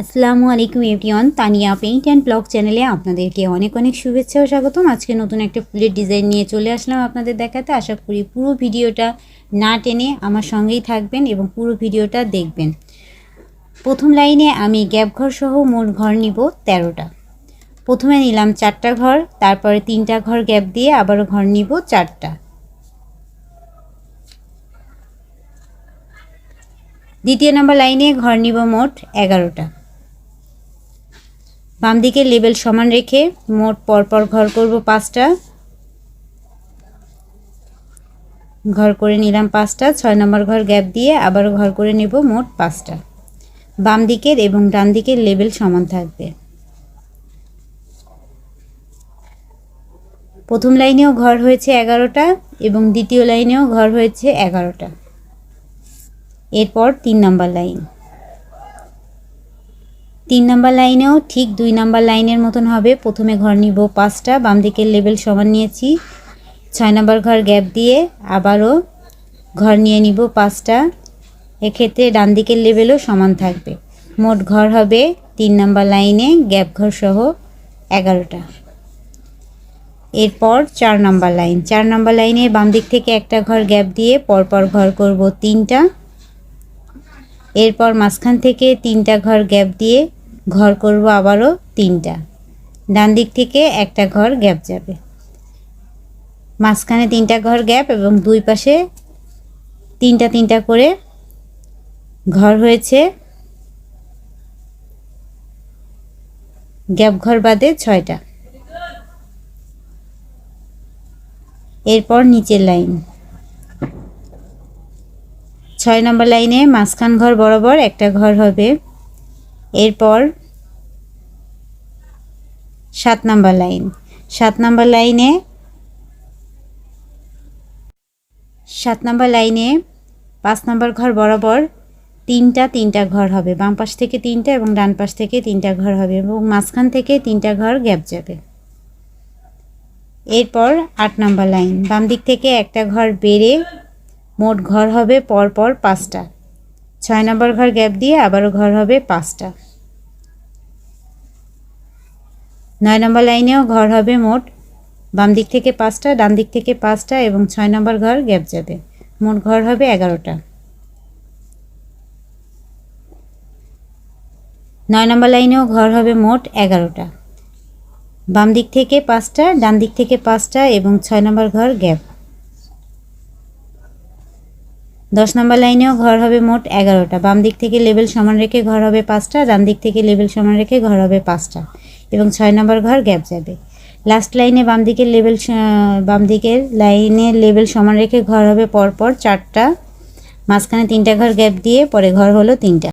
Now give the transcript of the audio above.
আসসালামু আলাইকুম everyone, Tania paint and blog চ্যানেলে আপনাদেরকে অনেক অনেক শুভেচ্ছা ও স্বাগতম। আজকে নতুন একটা ফুলের ডিজাইন নিয়ে চলে আসলাম আপনাদের দেখাতে। আশা করি পুরো ভিডিওটা না টেনে আমার সঙ্গেই থাকবেন এবং পুরো ভিডিওটা দেখবেন। প্রথম লাইনে আমি গ্যাপ ঘর সহ মোট ঘর নিব তেরোটা। প্রথমে নিলাম চারটা ঘর, তারপরে তিনটা ঘর গ্যাপ দিয়ে আবারও ঘর নিব চারটা। দ্বিতীয় নম্বর লাইনে ঘর নিব মোট এগারোটা। বাম দিকে লেবেল সমান রেখে মোট পরপর ঘর করব পাঁচটা। ঘর করে নিলাম পাঁচটা, ছয় নম্বর ঘর গ্যাপ দিয়ে আবারও ঘর করে নেব মোট পাঁচটা। বাম দিকের এবং ডান দিকের লেবেল সমান থাকবে। প্রথম লাইনেও ঘর হয়েছে এগারোটা এবং দ্বিতীয় লাইনেও ঘর হয়েছে এগারোটা। এরপর তিন নাম্বার লাইন। তিন নাম্বার লাইনেও ঠিক দুই নাম্বার লাইনের মতন হবে। প্রথমে ঘর নিব পাঁচটা, বাম দিকের লেবেল সমান নিয়েছি। ছয় নাম্বার ঘর গ্যাপ দিয়ে আবারও ঘর নিয়ে নিব পাঁচটা। এক্ষেত্রে ডান দিকের লেবেলও সমান থাকবে। মোট ঘর হবে তিন নাম্বার লাইনে, গ্যাপ ঘর সহ এগারোটা। এরপর চার নাম্বার লাইন। চার নাম্বার লাইনে বাম দিক থেকে একটা ঘর গ্যাপ দিয়ে পরপর ঘর করব তিনটা। এরপর মাঝখান থেকে তিনটা ঘর গ্যাপ দিয়ে ঘর করব আবারও তিনটা। ডান দিক থেকে একটা ঘর গ্যাপ যাবে। মাঝখানে তিনটা ঘর গ্যাপ এবং দুই পাশে তিনটা তিনটা করে ঘর হয়েছে। গ্যাপ ঘর বাদে ছয়টা। এরপর নিচের লাইন। ছয় নম্বর লাইনে মাঝখান ঘর বরাবর একটা ঘর হবে। এরপর সাত নম্বর লাইন। সাত নম্বর লাইনে সাত নম্বর লাইনে পাঁচ নম্বর ঘর বরাবর তিনটা তিনটা ঘর হবে। বাম পাশ থেকে তিনটা এবং ডান পাশ থেকে তিনটা ঘর হবে এবং মাঝখান থেকে তিনটা ঘর গ্যাপ যাবে। এরপর আট নম্বর লাইন। বাম দিক থেকে একটা ঘর বেড়ে মোট ঘর হবে পরপর পাঁচটা। ছয় নম্বর ঘর গ্যাপ দিয়ে আবারও ঘর হবে পাঁচটা। নয় নম্বর লাইনেও ঘর হবে মোট বাম দিক থেকে পাঁচটা, ডান দিক থেকে পাঁচটা এবং ছয় নম্বর ঘর গ্যাপ যাবে। মোট ঘর হবে এগারোটা। নয় নম্বর লাইনেও ঘর হবে মোট এগারোটা। বাম দিক থেকে পাঁচটা, ডান দিক থেকে পাঁচটা এবং ছয় নম্বর ঘর গ্যাপ। দশ নম্বর লাইনেও ঘর হবে মোট এগারোটা। বাম দিক থেকে লেবেল সমান রেখে ঘর হবে পাঁচটা, ডান দিক থেকে লেবেল সমান রেখে ঘর হবে পাঁচটা এবং ছয় নম্বর ঘর গ্যাপ যাবে। লাস্ট লাইনে বাম দিকের লেবেল বাম দিকের লাইনে লেবেল সমান রেখে ঘর হবে পরপর চারটা, মাঝখানে তিনটা ঘর গ্যাপ দিয়ে পরে ঘর হলো তিনটা।